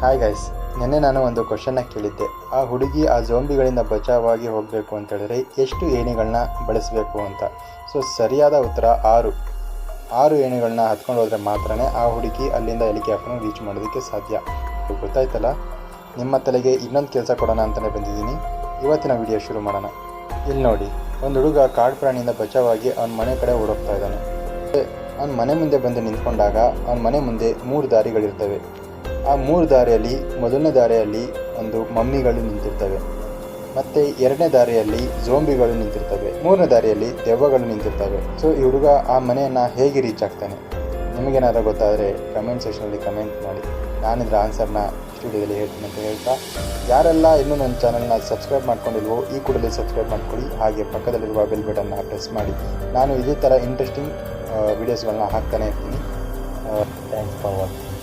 Hi guys ನಿನ್ನೆ ನಾನು ಒಂದು ಕ್ವಶನ್ನ ಕೇಳಿದ್ದೆ. ಆ ಹುಡುಗಿ ಆ ಜೋಂಬಿಗಳಿಂದ ಬಚಾವಾಗಿ ಹೋಗಬೇಕು ಅಂತ ಹೇಳಿದ್ರೆ ಎಷ್ಟು ಏಣಿಗಳನ್ನ ಬಳಸಬೇಕು ಅಂತ? ಸೊ ಸರಿಯಾದ ಉತ್ತರ ಆರು. ಆರು ಏಣಿಗಳನ್ನ ಹತ್ಕೊಂಡು ಹೋದರೆ ಮಾತ್ರನೇ ಆ ಹುಡುಗಿ ಅಲ್ಲಿಂದ ಹೆಲಿಕಾಪ್ಟರ್ನ ರೀಚ್ ಮಾಡೋದಕ್ಕೆ ಸಾಧ್ಯ. ಗೊತ್ತಾಯ್ತಲ್ಲ? ನಿಮ್ಮ ತಲೆಗೆ ಇನ್ನೊಂದು ಕೆಲಸ ಕೊಡೋಣ ಅಂತಲೇ ಬಂದಿದ್ದೀನಿ. ಇವತ್ತಿನ ವಿಡಿಯೋ ಶುರು ಮಾಡೋಣ. ಇಲ್ಲಿ ನೋಡಿ. ಒಂದು ಹುಡುಗ ಕಾಡು ಪ್ರಾಣಿಯಿಂದ ಬಚಾವಾಗಿ ಅವನ ಮನೆ ಕಡೆ ಓಡೋಗ್ತಾ ಇದ್ದಾನೆ. ಅವನ ಮನೆ ಮುಂದೆ ಬಂದು ನಿಂತ್ಕೊಂಡಾಗ ಅವನ ಮನೆ ಮುಂದೆ ಮೂರು ದಾರಿಗಳಿರ್ತವೆ. ಆ ಮೂರು ದಾರಿಯಲ್ಲಿ, ಮೊದಲನೇ ದಾರಿಯಲ್ಲಿ ಒಂದು ಮಮ್ಮಿಗಳು ನಿಂತಿರ್ತವೆ. ಮತ್ತೆ ಎರಡನೇ ದಾರಿಯಲ್ಲಿ ಜೋಂಬಿಗಳು ನಿಂತಿರ್ತವೆ. ಮೂರನೇ ದಾರಿಯಲ್ಲಿ ದೆವ್ವಗಳು ನಿಂತಿರ್ತವೆ. ಸೊ ಈ ಹುಡುಗ ಆ ಮನೆಯನ್ನು ಹೇಗೆ ರೀಚ್ ಆಗ್ತಾನೆ? ನಿಮಗೇನಾದರೂ ಗೊತ್ತಾದರೆ ಕಮೆಂಟ್ ಸೆಕ್ಷನಲ್ಲಿ ಕಮೆಂಟ್ ಮಾಡಿ. ನಾನಿದ್ರ ಆನ್ಸರ್ನ ಸ್ಟುಡಿಯೋದಲ್ಲಿ ಹೇಳ್ತೀನಿ ಅಂತ ಹೇಳ್ತಾ. ಯಾರೆಲ್ಲ ಇನ್ನೂ ನನ್ನ ಚಾನಲ್ನ ಸಬ್ಸ್ಕ್ರೈಬ್ ಮಾಡ್ಕೊಂಡಿಲ್ವೋ, ಈ ಕೂಡಲೇ ಸಬ್ಸ್ಕ್ರೈಬ್ ಮಾಡ್ಕೊಳ್ಳಿ. ಹಾಗೆ ಪಕ್ಕದಲ್ಲಿರುವ ಬೆಲ್ ಬಟನ್ನ ಪ್ರೆಸ್ ಮಾಡಿ. ನಾನು ಇದೇ ಥರ ಇಂಟ್ರೆಸ್ಟಿಂಗ್ ವೀಡಿಯೋಸ್ಗಳನ್ನ ಹಾಕ್ತಾನೆ ಇರ್ತೀನಿ. Thanks for watching